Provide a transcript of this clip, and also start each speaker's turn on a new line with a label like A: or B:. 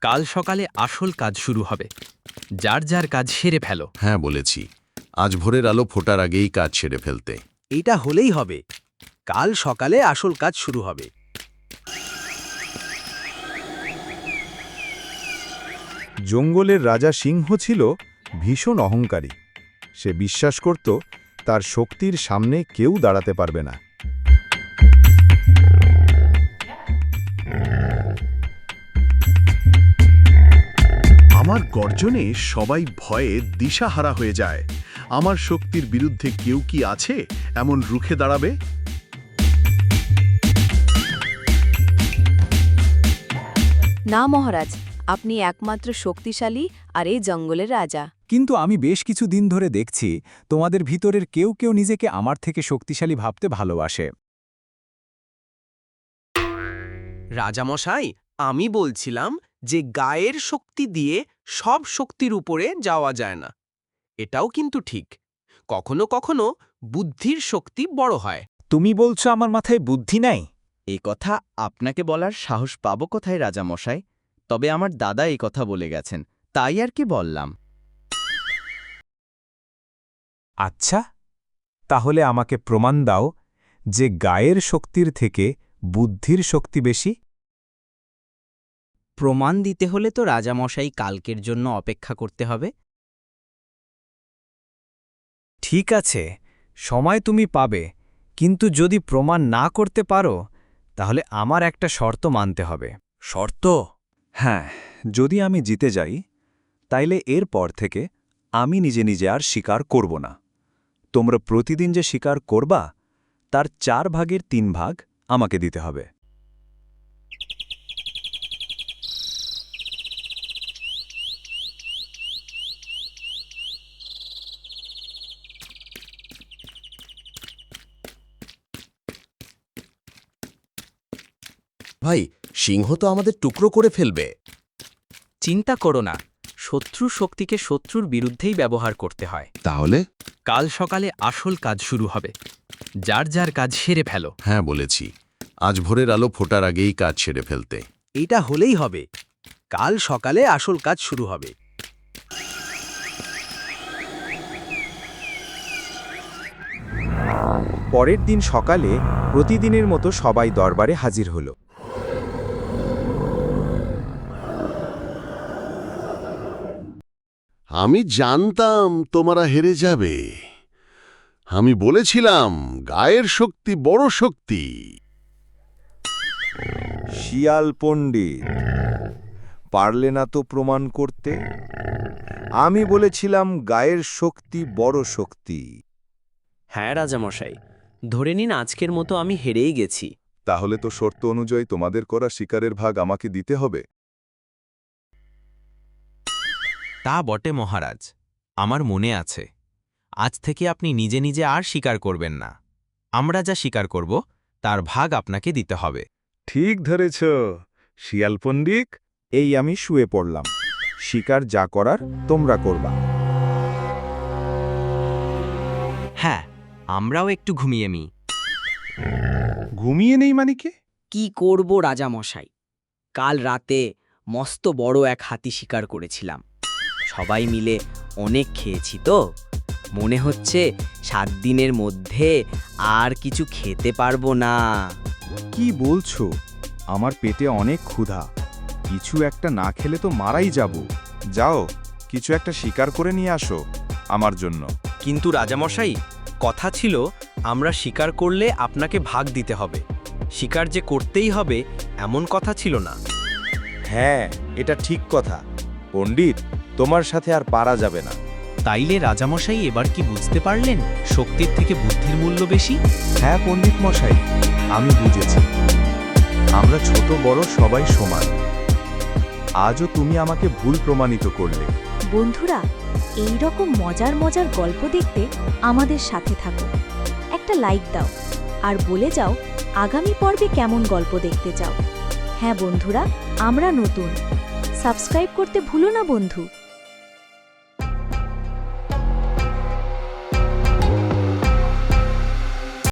A: কাল সকালে আসল কাজ শুরু হবে। যার যার কাজ সেরে ফেলো।
B: হ্যাঁ বলেছি। আজ ভোরের আলো ফোটার আগেই কাজ সেরে ফেলতে।
C: এটা হলেই হবে। কাল সকালে আসল কাজ শুরু হবে।
D: জঙ্গলের রাজা সিংহ ছিল ভীষণ অহংকারী। সে বিশ্বাস করত তার শক্তির সামনে কেউ দাঁড়াতে পারবে না।
E: আমার গর্জনে সবাই ভয়ে দিশাহারা হয়ে যায়। আমার শক্তির বিরুদ্ধে কেউ কি আছে? এমন রুখে দাঁড়াবে?
F: না মহারাজ আপনি একমাত্র শক্তিশালী আর এই জঙ্গলের রাজা।
G: কিন্তু আমি বেশ কিছু দিন ধরে দেখছি তোমাদের ভিতরের কেউ কেউ নিজেকে আমার থেকে শক্তিশালী ভাবতে ভালোবাসে।
H: রাজামশাই আমি বলছিলাম যে গায়ের শক্তি দিয়ে সব শক্তির উপরে যাওয়া যায় না। এটাও কিন্তু ঠিক। কখনো কখনো বুদ্ধির শক্তি বড় হয়।
G: তুমি বলছো আমার মাথায় বুদ্ধি নাই?
I: এ কথা আপনাকে বলার সাহস পাবো কোথায় রাজামশাই? তবে আমার দাদা এই কথা বলে গেছেন তাই আর কি বললাম।
G: আচ্ছা তাহলে আমাকে প্রমাণ দাও যে গায়ের শক্তির থেকে বুদ্ধির শক্তি বেশি
I: প্রমাণ দিতে হলে তো রাজামশাই কালকের জন্য অপেক্ষা করতে হবে।
G: ঠিক আছে সময় তুমি পাবে কিন্তু যদি প্রমাণ না করতে পারো তাহলে আমার একটা শর্ত মানতে হবে। শর্ত? হ্যাঁ যদি আমি জিতে যাই তাইলে এর পর থেকে আমি নিজে নিজে আর শিকার করব না। তোমরা প্রতিদিন যে শিকার করবা তার চার ভাগের তিন ভাগ আমাকে দিতে হবে।
B: ভাই সিংহ তো আমাদের টুকরো করে ফেলবে।
A: চিন্তা করো না শত্রু শক্তিকে শত্রুর বিরুদ্ধেই ব্যবহার করতে হয়।
B: তাহলে?
A: কাল সকালে আসল কাজ শুরু হবে। যার যার কাজ সেরে ফেলো।
B: হ্যাঁ বলেছি। আজ ভোরের আলো ফোটার আগেই কাজ সেরে ফেলতে।
C: এটা হলেই হবে। কাল সকালে আসল কাজ শুরু হবে।
D: পরের দিন সকালে প্রতিদিনের মতো সবাই দরবারে হাজির হল।
E: আমি জানতাম তোমরা হেরে যাবে। আমি বলেছিলাম গায়ের শক্তি বড় শক্তি।
D: শিয়াল পণ্ডিত পারলে না তো প্রমাণ করতে? আমি বলেছিলাম গায়ের শক্তি বড় শক্তি।
I: হ্যাঁ রাজামশাই ধরে নিন আজকের মতো আমি হেরেই গেছি।
D: তাহলে তো শর্ত অনুযায়ী তোমাদের করা শিকারের ভাগ আমাকে দিতে হবে।
A: তা বটে মহারাজ আমার মনে আছে। আজ থেকে আপনি নিজে নিজে আর স্বীকার করবেন না। আমরা যা স্বীকার করব তার ভাগ আপনাকে দিতে হবে।
D: ঠিক ধরেছ শিয়াল পণ্ডিত এই আমি শুয়ে পড়লাম। শিকার যা করার তোমরা করবা।
A: হ্যাঁ আমরাও একটু ঘুমিয়ে মি
D: ঘুমিয়ে নেই মানে কে?
H: কি করব রাজামশাই? কাল রাতে মস্ত বড় এক হাতি শিকার করেছিলাম। সবাই মিলে অনেক খেয়েছি তো। মনে হচ্ছে সাত দিনের মধ্যে আর কিছু খেতে পারব না।
D: কি বলছো? আমার পেটে অনেক ক্ষুধা। কিছু একটা না খেলে তো মারাই যাব। যাও কিছু একটা শিকার করে নিয়ে আসো আমার জন্য।
A: কিন্তু রাজামশাই কথা ছিল আমরা স্বীকার করলে আপনাকে ভাগ দিতে হবে। শিকার যে করতেই হবে এমন কথা ছিল না।
D: হ্যাঁ এটা ঠিক কথা। পণ্ডিত তোমার সাথে আর পারা যাবে না।
A: তাইলে রাজামশাই এবার কি বুঝতে পারলেন? শক্তির থেকে বুদ্ধির মূল্য বেশি?
D: হ্যাঁ পণ্ডিত মশাই আমি বুঝেছি। আমরা ছোট বড় সবাই সমান। আজও তুমি আমাকে ভুল প্রমাণিত করলে।
F: বন্ধুরা এই রকম মজার মজার গল্প দেখতে আমাদের সাথে থাকো। একটা লাইক দাও আর বলে যাও আগামী পর্বে কেমন গল্প দেখতে চাও। হ্যাঁ বন্ধুরা আমরা নতুন। সাবস্ক্রাইব করতে ভুলো না বন্ধু।